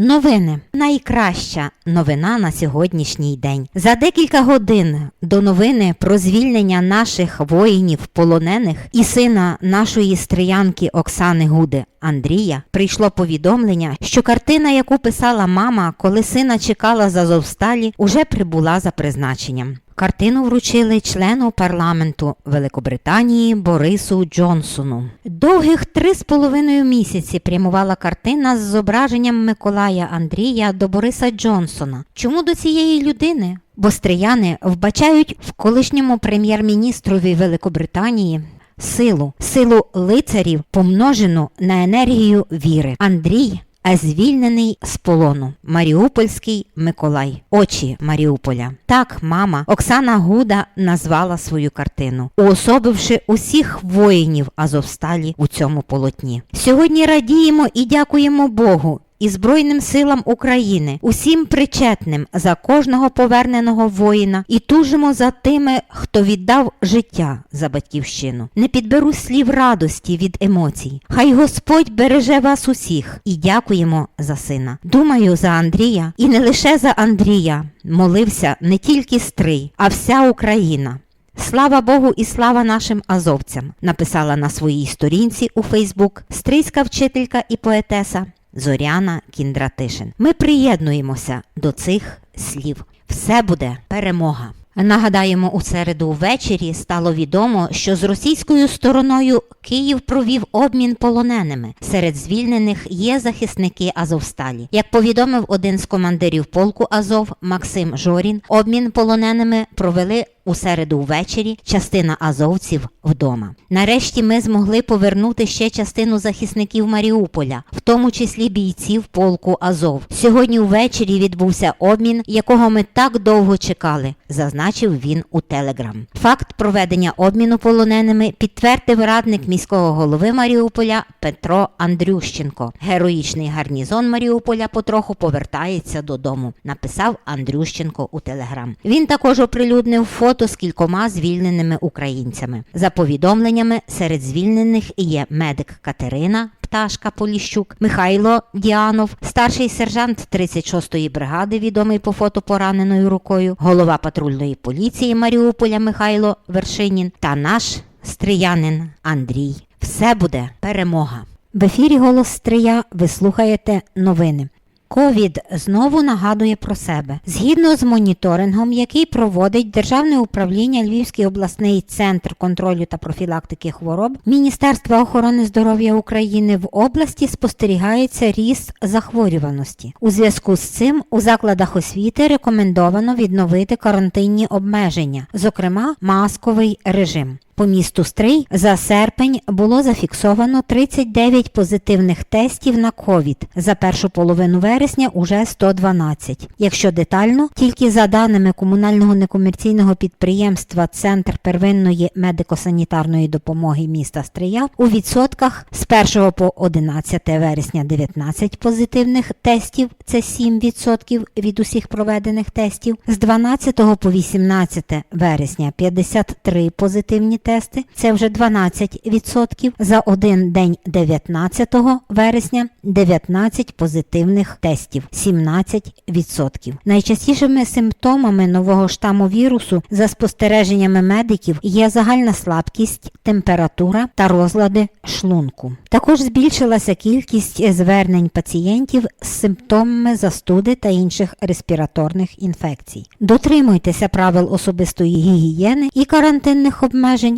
Новини найкраща новина на сьогоднішній день. За декілька годин до новини про звільнення наших воїнів полонених і сина нашої стріянки Оксани Гуди Андрія прийшло повідомлення, що картина, яку писала мама, коли сина чекала за Зовсталі, уже прибула за призначенням. Картину вручили члену парламенту Великобританії Борису Джонсону. Довгих три з половиною місяці прямувала картина з зображенням Миколая Андрія до Бориса Джонсона. Чому до цієї людини? Бо стріяни вбачають в колишньому прем'єр-міністрові Великобританії силу, силу лицарів, помножену на енергію віри. Андрій а звільнений з полону Маріупольський Миколай, очі Маріуполя. Так, мама Оксана Гуда назвала свою картину, уособивши усіх воїнів Азовсталі у цьому полотні. Сьогодні радіємо і дякуємо Богу. І Збройним силам України, усім причетним за кожного поверненого воїна, і тужимо за тими, хто віддав життя за батьківщину. Не підберу слів радості від емоцій. Хай Господь береже вас усіх і дякуємо за сина. Думаю за Андрія, і не лише за Андрія молився не тільки Стрий, а вся Україна. Слава Богу і слава нашим азовцям, написала на своїй сторінці у Фейсбук стрийська вчителька і поетеса Зоряна Кіндратишин. Ми приєднуємося до цих слів. Все буде перемога. Нагадаємо, у середу ввечері стало відомо, що з російською стороною Київ провів обмін полоненими. Серед звільнених є захисники Азовсталі. Як повідомив один з командирів полку Азов Максим Жорін, обмін полоненими провели у середу ввечері частина азовців вдома. Нарешті ми змогли повернути ще частину захисників Маріуполя, в тому числі бійців полку Азов. Сьогодні ввечері відбувся обмін, якого ми так довго чекали, зазначив він у Телеграм. Факт проведення обміну полоненими підтвердив радник міського голови Маріуполя Петро Андрющенко. Героїчний гарнізон Маріуполя потроху повертається додому, написав Андрющенко у Телеграм. Він також оприлюднив фото фото з кількома звільненими українцями. За повідомленнями, серед звільнених є медик Катерина. Пташка Поліщук, Михайло Діанов, старший сержант 36-ї бригади, відомий по фото пораненою рукою, голова патрульної поліції Маріуполя Михайло Вершинін та наш стріянин Андрій. Все буде перемога. В ефірі Голос Стрия ви слухаєте новини. Ковід знову нагадує про себе. Згідно з моніторингом, який проводить Державне управління Львівський обласний центр контролю та профілактики хвороб Міністерства охорони здоров'я України в області спостерігається ріст захворюваності. У зв'язку з цим у закладах освіти рекомендовано відновити карантинні обмеження, зокрема масковий режим. По місту Стрий за серпень було зафіксовано 39 позитивних тестів на ковід. За першу половину вересня уже 112. Якщо детально, тільки за даними комунального некомерційного підприємства Центр первинної медико-санітарної допомоги міста Стрия у відсотках з 1 по 11 вересня 19 позитивних тестів, це 7% від усіх проведених тестів, з 12 по 18 вересня 53 позитивні тести тести це вже 12%. За один день 19 вересня 19 позитивних тестів, 17%. Найчастішими симптомами нового штаму вірусу за спостереженнями медиків є загальна слабкість, температура та розлади шлунку. Також збільшилася кількість звернень пацієнтів з симптомами застуди та інших респіраторних інфекцій. Дотримуйтеся правил особистої гігієни і карантинних обмежень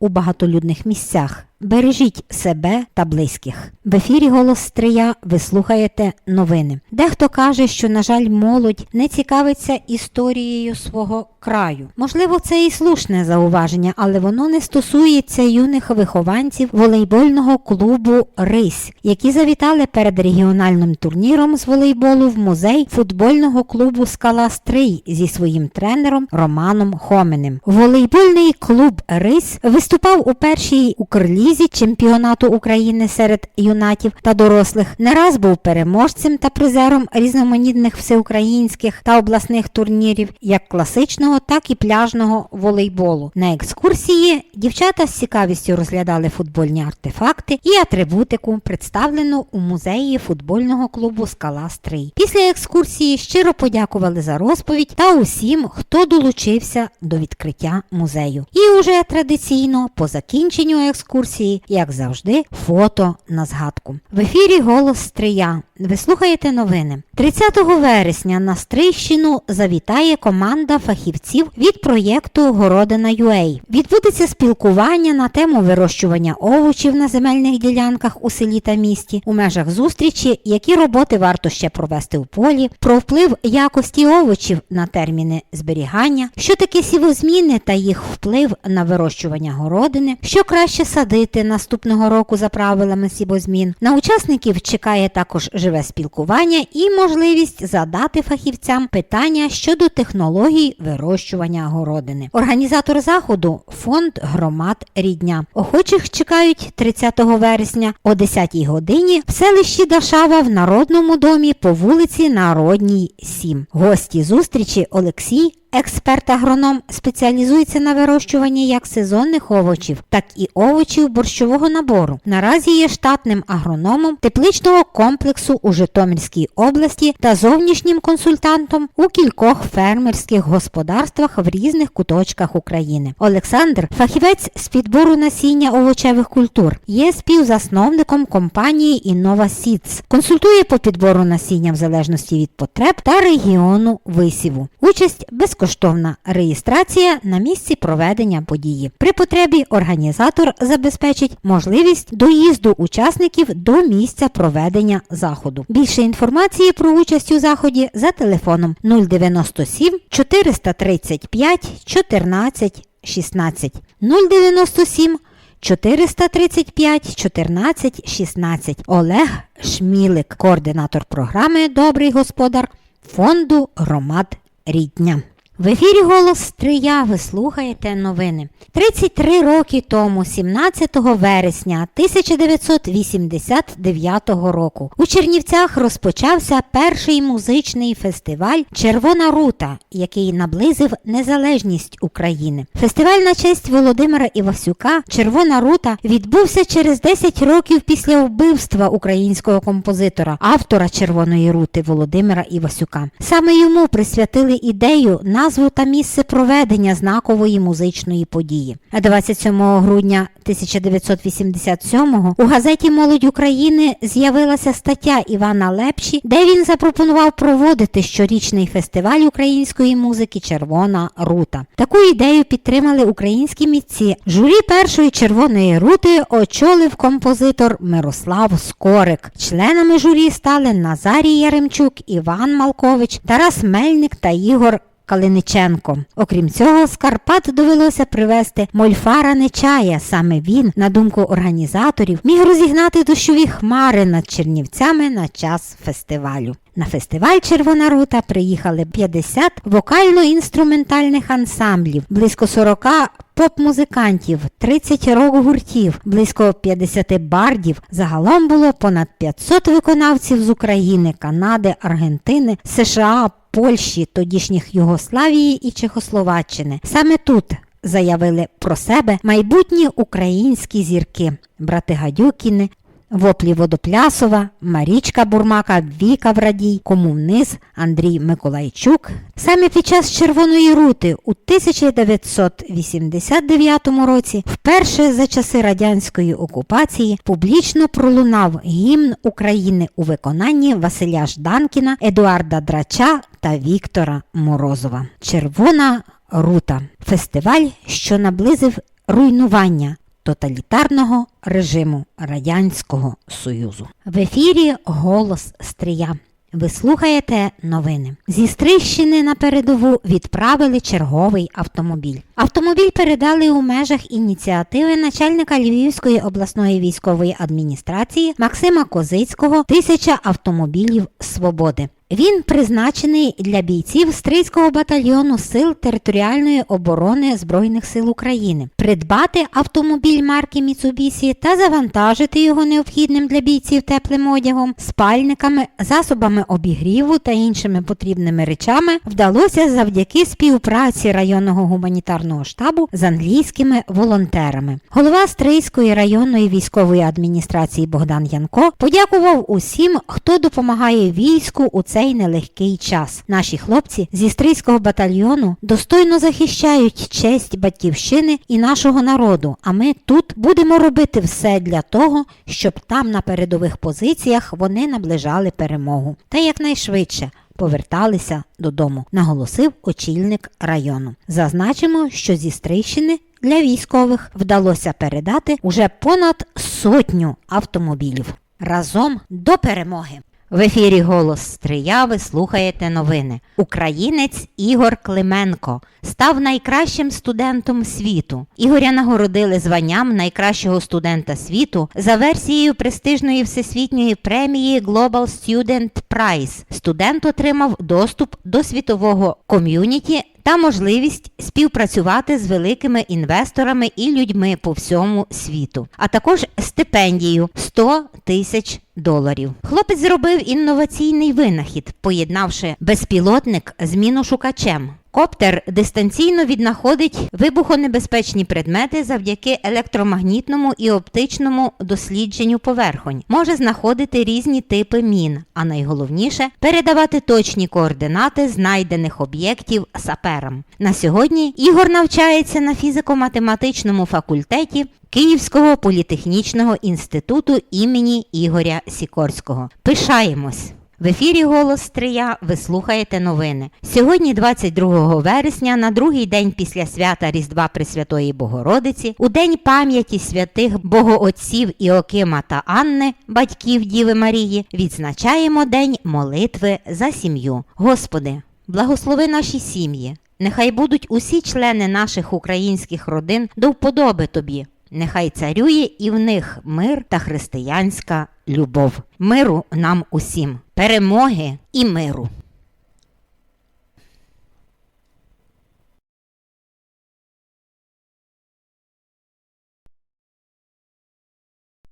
у багатолюдних місцях. Бережіть себе та близьких. В ефірі Голос Стрия ви слухаєте новини. Дехто каже, що, на жаль, молодь не цікавиться історією свого краю. Можливо, це і слушне зауваження, але воно не стосується юних вихованців волейбольного клубу Рись, які завітали перед регіональним турніром з волейболу в музей футбольного клубу Скала Стрий зі своїм тренером Романом Хоменем. Волейбольний клуб Рись виступає виступав у першій укрлізі чемпіонату України серед юнатів та дорослих. Не раз був переможцем та призером різноманітних всеукраїнських та обласних турнірів, як класичного, так і пляжного волейболу. На екскурсії дівчата з цікавістю розглядали футбольні артефакти і атрибутику, представлену у музеї футбольного клубу Скала Стрий. Після екскурсії щиро подякували за розповідь та усім, хто долучився до відкриття музею. І уже традиційно по закінченню екскурсії, як завжди, фото на згадку. В ефірі голос Стрия. Ви слухаєте новини. 30 вересня на Стрийщину завітає команда фахівців від проєкту Городина UA. Відбудеться спілкування на тему вирощування овочів на земельних ділянках у селі та місті, у межах зустрічі, які роботи варто ще провести у полі, про вплив якості овочів на терміни зберігання, що таке сівозміни та їх вплив на вирощування городини, що краще садити наступного року за правилами сівозмін. На учасників чекає також живе спілкування і можливість задати фахівцям питання щодо технологій вирощування городини. Організатор заходу фонд громад Рідня. Охочих чекають 30 вересня о 10 годині в селищі Дашава в Народному домі по вулиці Народній 7. Гості зустрічі Олексій Експерт-агроном спеціалізується на вирощуванні як сезонних овочів, так і овочів борщового набору. Наразі є штатним агрономом тепличного комплексу у Житомирській області та зовнішнім консультантом у кількох фермерських господарствах в різних куточках України. Олександр, фахівець з підбору насіння овочевих культур, є співзасновником компанії Innova Seeds. консультує по підбору насіння в залежності від потреб та регіону висіву. Участь безкоштовна реєстрація на місці проведення події. При потребі організатор забезпечить можливість доїзду учасників до місця проведення заходу. Більше інформації про участь у заході за телефоном 097 435 14 16 097 435 14 16 Олег Шмілик, координатор програми Добрий господар фонду громад Рідня. В ефірі голос Стрия ви слухаєте новини. 33 роки тому, 17 вересня 1989 року, у Чернівцях розпочався перший музичний фестиваль Червона рута, який наблизив незалежність України. Фестиваль на честь Володимира Івасюка Червона рута відбувся через 10 років після вбивства українського композитора, автора Червоної рути Володимира Івасюка. Саме йому присвятили ідею назву та місце проведення знакової музичної події. А 27 грудня 1987-го у газеті Молодь України з'явилася стаття Івана Лепші, де він запропонував проводити щорічний фестиваль української музики Червона рута. Таку ідею підтримали українські митці. Журі першої червоної рути очолив композитор Мирослав Скорик. Членами журі стали Назарій Яремчук, Іван Малкович, Тарас Мельник та Ігор Калиниченко. Окрім цього, з Карпат довелося привезти Мольфара Нечая. Саме він, на думку організаторів, міг розігнати дощові хмари над Чернівцями на час фестивалю. На фестиваль Червона рута приїхали 50 вокально-інструментальних ансамблів, близько 40 поп-музикантів, 30 рок-гуртів, близько 50 бардів. Загалом було понад 500 виконавців з України, Канади, Аргентини, США, Польщі, тодішніх Югославії і Чехословаччини. Саме тут заявили про себе майбутні українські зірки, брати Гадюкіни, Воплі Водоплясова, Марічка Бурмака, Віка Врадій, Комуниз, Андрій Миколайчук. Саме під час Червоної рути у 1989 році, вперше за часи радянської окупації, публічно пролунав гімн України у виконанні Василя Жданкіна, Едуарда Драча та Віктора Морозова. Червона рута фестиваль, що наблизив руйнування тоталітарного режиму Радянського Союзу. В ефірі Голос Стрия. Ви слухаєте новини. Зі Стрищини на передову відправили черговий автомобіль. Автомобіль передали у межах ініціативи начальника Львівської обласної військової адміністрації Максима Козицького Тисяча автомобілів свободи. Він призначений для бійців Стрийського батальйону Сил територіальної оборони Збройних сил України придбати автомобіль марки Mitsubishi та завантажити його необхідним для бійців теплим одягом, спальниками, засобами обігріву та іншими потрібними речами вдалося завдяки співпраці районного гуманітарного штабу з англійськими волонтерами. Голова Стрийської районної військової адміністрації Богдан Янко подякував усім, хто допомагає війську у цей нелегкий час. Наші хлопці зі Стрийського батальйону достойно захищають честь батьківщини і нашого народу. А ми тут будемо робити все для того, щоб там на передових позиціях вони наближали перемогу та якнайшвидше. Поверталися додому, наголосив очільник району. Зазначимо, що зі Стрийщини для військових вдалося передати уже понад сотню автомобілів. Разом до перемоги. В ефірі Голос Стрия ви слухаєте новини. Українець Ігор Клименко став найкращим студентом світу. Ігоря нагородили званням найкращого студента світу за версією престижної всесвітньої премії Global Student Prize. Студент отримав доступ до світового ком'юніті та можливість співпрацювати з великими інвесторами і людьми по всьому світу, а також стипендію 100 тисяч доларів. Хлопець зробив інноваційний винахід, поєднавши безпілотник з міношукачем. Коптер дистанційно віднаходить вибухонебезпечні предмети завдяки електромагнітному і оптичному дослідженню поверхонь, може знаходити різні типи мін, а найголовніше передавати точні координати знайдених об'єктів саперам. На сьогодні Ігор навчається на фізико-математичному факультеті Київського політехнічного інституту імені Ігоря Сікорського. Пишаємось! В ефірі Голос Стрия ви слухаєте новини. Сьогодні, 22 вересня, на другий день після свята Різдва Пресвятої Богородиці, у день пам'яті святих богоотців Іокима та Анни, батьків Діви Марії, відзначаємо День молитви за сім'ю. Господи, благослови наші сім'ї. Нехай будуть усі члени наших українських родин до вподоби тобі. Нехай царює і в них мир та християнська любов. Миру нам усім, перемоги і миру.